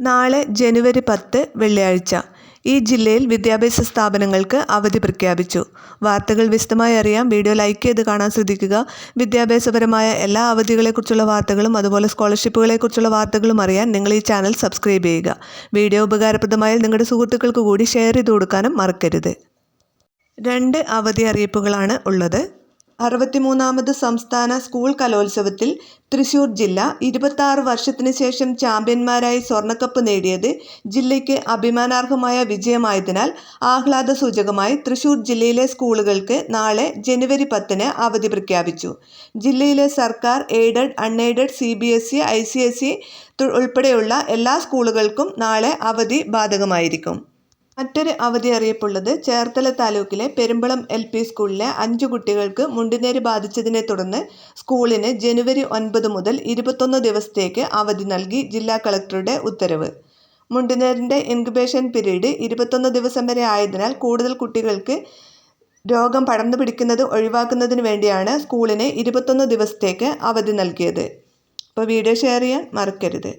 നാളെ ജനുവരി പത്ത് വെള്ളിയാഴ്ച. ഈ ജില്ലയിൽ വിദ്യാഭ്യാസ സ്ഥാപനങ്ങൾക്ക് അവധി പ്രഖ്യാപിച്ചു. വാർത്തകൾ വിശദമായി അറിയാം. വീഡിയോ ലൈക്ക് ചെയ്ത് കാണാൻ ശ്രദ്ധിക്കുക. വിദ്യാഭ്യാസപരമായ എല്ലാ അവധികളെക്കുറിച്ചുള്ള വാർത്തകളും അതുപോലെ സ്കോളർഷിപ്പുകളെക്കുറിച്ചുള്ള വാർത്തകളും അറിയാൻ നിങ്ങൾ ഈ ചാനൽ സബ്സ്ക്രൈബ് ചെയ്യുക. വീഡിയോ ഉപകാരപ്രദമായാൽ നിങ്ങളുടെ സുഹൃത്തുക്കൾക്ക് കൂടി ഷെയർ ചെയ്ത് കൊടുക്കാനും മറക്കരുത്. രണ്ട് അവധി അറിയിപ്പുകളാണ് ഉള്ളത്. അറുപത്തിമൂന്നാമത് സംസ്ഥാന സ്കൂൾ കലോത്സവത്തിൽ തൃശൂർ ജില്ല ഇരുപത്താറ് വർഷത്തിന് ശേഷം ചാമ്പ്യന്മാരായി സ്വർണക്കപ്പ് നേടിയത് ജില്ലയ്ക്ക് അഭിമാനാർഹമായ വിജയമായതിനാൽ ആഹ്ലാദ സൂചകമായി തൃശൂർ ജില്ലയിലെ സ്കൂളുകൾക്ക് നാളെ ജനുവരി പത്തിന് അവധി പ്രഖ്യാപിച്ചു. ജില്ലയിലെ സർക്കാർ aided unaided C B S E I C S E ഉൾപ്പെടെയുള്ള എല്ലാ സ്കൂളുകൾക്കും നാളെ അവധി ബാധകമായിരിക്കും. മറ്റൊരു അവധി അറിയിപ്പുള്ളത് ചേർത്തല താലൂക്കിലെ പെരുമ്പളം എൽ പി സ്കൂളിലെ അഞ്ചു കുട്ടികൾക്ക് മുണ്ടിനേര് ബാധിച്ചതിനെ തുടർന്ന് സ്കൂളിന് ജനുവരി ഒൻപത് മുതൽ ഇരുപത്തൊന്ന് ദിവസത്തേക്ക് അവധി നൽകി ജില്ലാ കളക്ടറുടെ ഉത്തരവ്. മുണ്ടിനേരിന്റെ ഇൻക്യുബേഷൻ പീരീഡ് ഇരുപത്തൊന്ന് ദിവസം വരെ ആയതിനാൽ കൂടുതൽ കുട്ടികൾക്ക് രോഗം പടർന്നു പിടിക്കുന്നത് ഒഴിവാക്കുന്നതിന് വേണ്ടിയാണ് സ്കൂളിന് ഇരുപത്തൊന്ന് ദിവസത്തേക്ക് അവധി നൽകിയത്. അപ്പോൾ വീഡിയോ ഷെയർ ചെയ്യാൻ മറക്കരുത്.